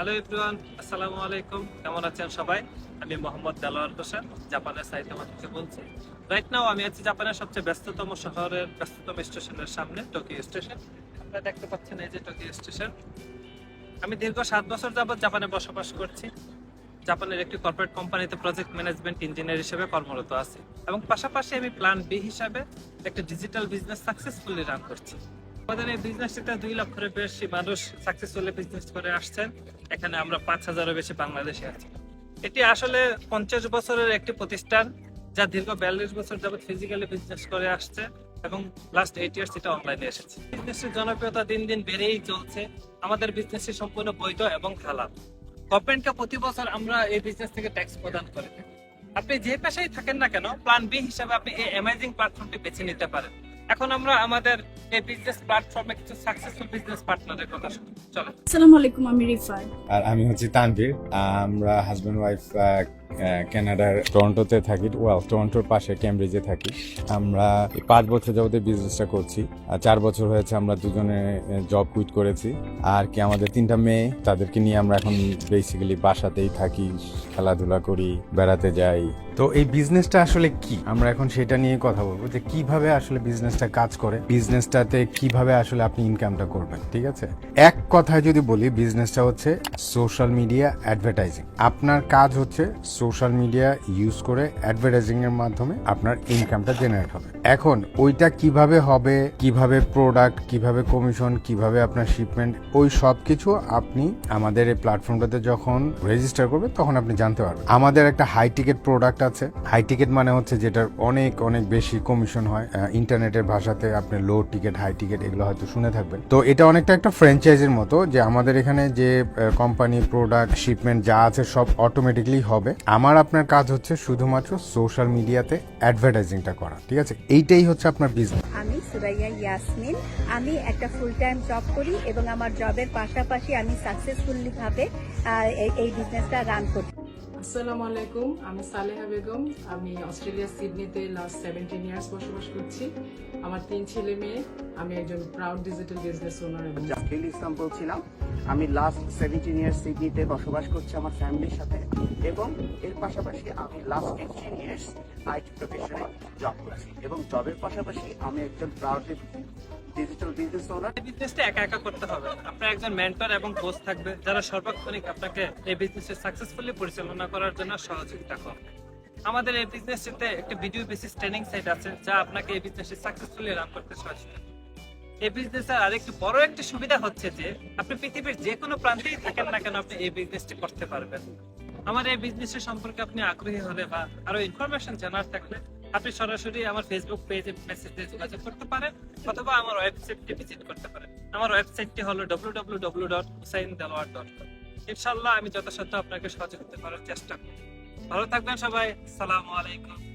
Hello everyone আসসালামু আলাইকুম কেমন আছেন সবাই? আমি মোহাম্মদ দেলোয়ার হোসেন, জাপানের সাইতামা থেকে বলছি। রাইট নাও আমি আছি জাপানের সবচেয়ে ব্যস্ততম শহরের, ব্যস্ততম স্টেশনের সামনে টোকিও স্টেশন আপনারা দেখতে পাচ্ছেন এই যে টোকিও স্টেশন আমি দীর্ঘ সাত বছর যাবত জাপানে বসবাস করছি। জাপানের একটি কর্পোরেট কোম্পানিতে প্রজেক্ট ম্যানেজমেন্ট ইঞ্জিনিয়ার হিসেবে কর্মরত আছি। এবং পাশাপাশি আমি প্ল্যান বি হিসাবে একটা ডিজিটাল বিজনেস সাকসেসফুলি রান করছি। আমাদের এই দুই লক্ষের বেশি মানুষ সাকসেসফুলি বিজনেস করে আসছেন। এখানে আমরা পাঁচ বেশি বাংলাদেশে আছি। এটি আসলে পঞ্চাশ বছরের একটি প্রতিষ্ঠান যা দীর্ঘ বিয়াল্লিশ বছর যাবত ফিজিক্যালি বিজনেস করে আসছে এবং লাস্ট এইট ইয়ার্স এটা অনলাইনে এসেছে। বিজনেসের জনপ্রিয়তা দিন দিন বেড়েই চলছে। আমাদের বিজনেসটি সম্পূর্ণ বৈধ এবং হালাল। গভর্নমেন্টকে প্রতি বছর আমরা এই বিজনেস থেকে ট্যাক্স প্রদান করে থাকি। আপনি যে পেশায় থাকেন না কেন প্ল্যান বি হিসাবে আপনি এই অ্যামাজিং প্ল্যাটফর্মটি বেছে নিতে পারেন। এখন আমরা আমাদের এই বিজনেস প্ল্যাটফর্মে কিছু সাকসেসফুল বিজনেস পার্টনারের কথা শুনি। চলো। আসসালামু আলাইকুম আমি রিফার আর আমি হচ্ছি তানভীর। আমরা হাজব্যান্ড ওয়াইফ কানাডার টরন্টোতে থাকি ওয়েল টরন্টোর পাশে ক্যামব্রিজে থাকি। আমরা পাঁচ বছর যাবতীয় বিজনেসটা করছি, আর চার বছর হয়েছে আমরা দুজনে জব কুইট করেছি। আর কি আমাদের তিনটা মেয়ে, তাদেরকে নিয়ে আমরা এখন বেসিক্যালি বাসাতেই থাকি, খেলাধুলা করি, বেড়াতে যাই। তো এই বিজনেসটা আসলে কি? আমরা এখন সেটা নিয়ে কথা বলব, যে কীভাবে আসলে বিজনেসটা কাজ করে বিজনেসটাতে কীভাবে আসলে আপনি ইনকামটা করবেন, ঠিক আছে? এক কথায় যদি বলি বিজনেসটা হচ্ছে সোশ্যাল মিডিয়া অ্যাডভার্টাইজিং আপনার কাজ হচ্ছে সোশ্যাল মিডিয়া ইউজ করে অ্যাডভার্টাইজিং এর মাধ্যমে আপনার ইনকামটা জেনারেট হবে। এখন ওইটা কীভাবে হবে, কীভাবে প্রোডাক্ট কীভাবে কমিশন কীভাবে আপনার শিপমেন্ট ওই সব কিছু আপনি আমাদের এই প্ল্যাটফর্মটাতে যখন রেজিস্টার করবেন তখন আপনি জানতে পারবেন। আমাদের একটা হাই টিকেট প্রোডাক্ট আছে। হাই টিকেট মানে হচ্ছে যেটার অনেক অনেক বেশি কমিশন হয়। ইন্টারনেটের ভাষাতে আপনি লো টিকেট হাই টিকেট এগুলো হয়তো শুনে থাকবেন। তো এটা অনেকটা একটা ফ্র্যাঞ্চাইজির মতো যে আমাদের এখানে যে কোম্পানি প্রোডাক্ট শিপমেন্ট যা আছে সব অটোমেটিকলি হবে। আমার আপনার কাজ হচ্ছে শুধুমাত্র সোশ্যাল মিডিয়াতে অ্যাডভার্টাইজিংটা করা, ঠিক আছে? এইটাই হচ্ছে আপনার বিজনেস আমি সুরাইয়া ইয়াসমিন, আমি একটা ফুল টাইম জব করি এবং আমার জবের পাশাপাশি আমি সাকসেসফুলি ভাবে এই- বিজনেসটা রান করি। আসসালামু আলাইকুম, আমি সালেহা বেগম। আমি অস্ট্রেলিয়া সিডনিতে লাস্ট সেভেন্টিন ইয়ার্স বসবাস করছি। আমার তিন ছেলে মেয়ে, আমি একজন প্রাউড ডিজিটাল বিজনেস ওনার এবং জাকিল ইসলাম বলছিলাম, আমি লাস্ট সেভেন্টিন ইয়ার্স সিডনিতে বসবাস করছি আমার ফ্যামিলির সাথে এবং এর পাশাপাশি আমি লাস্ট এইটিন ইয়ার্স আইটি প্রফেশনে জব করছি এবং জবের পাশাপাশি আমি একজন প্রাউড ডিজিটাল বিজনেস ওনার বিজনেসটা একা একা করতে হবে আপনার একজন মেন্টর এবং কোচ থাকবে, যারা আপনাকে এই বিজনেসে সাকসেসফুলি পরিচালনা করার জন্য সহযোগিতা করবে। আমাদের এই বিজনেসটিতে একটা ভিডিও বেসিস ট্রেনিং সাইট আছে, যা আপনাকে এই বিজনেসে সাকসেসফুলি রান করতে সহযোগিতা। এই বিজনেসের আরেকটি বড় একটি সুবিধা হচ্ছে যে, আপনি পৃথিবীর যে কোনো প্রান্তেই থাকেন না কেন আপনি এই বিজনেসটি করতে পারবেন আমার এই বিজনেসের সম্পর্কে আপনি আগ্রহী হলে বা আরও ইনফরমেশন জানার থাকলে আপনি সরাসরি আমার ফেসবুক পেজে মেসেজ দিয়ে যোগাযোগ করতে পারেন অথবা আমার ওয়েবসাইটটি ভিজিট করতে পারেন। আমার ওয়েবসাইটটি হলো www.husaindelawar.com ইনশাআল্লাহ আমি যথাসাধ্য আপনাকে সহযোগিতা করার চেষ্টা করব। ভালো থাকবেন সবাই। সালামু আলাইকুম।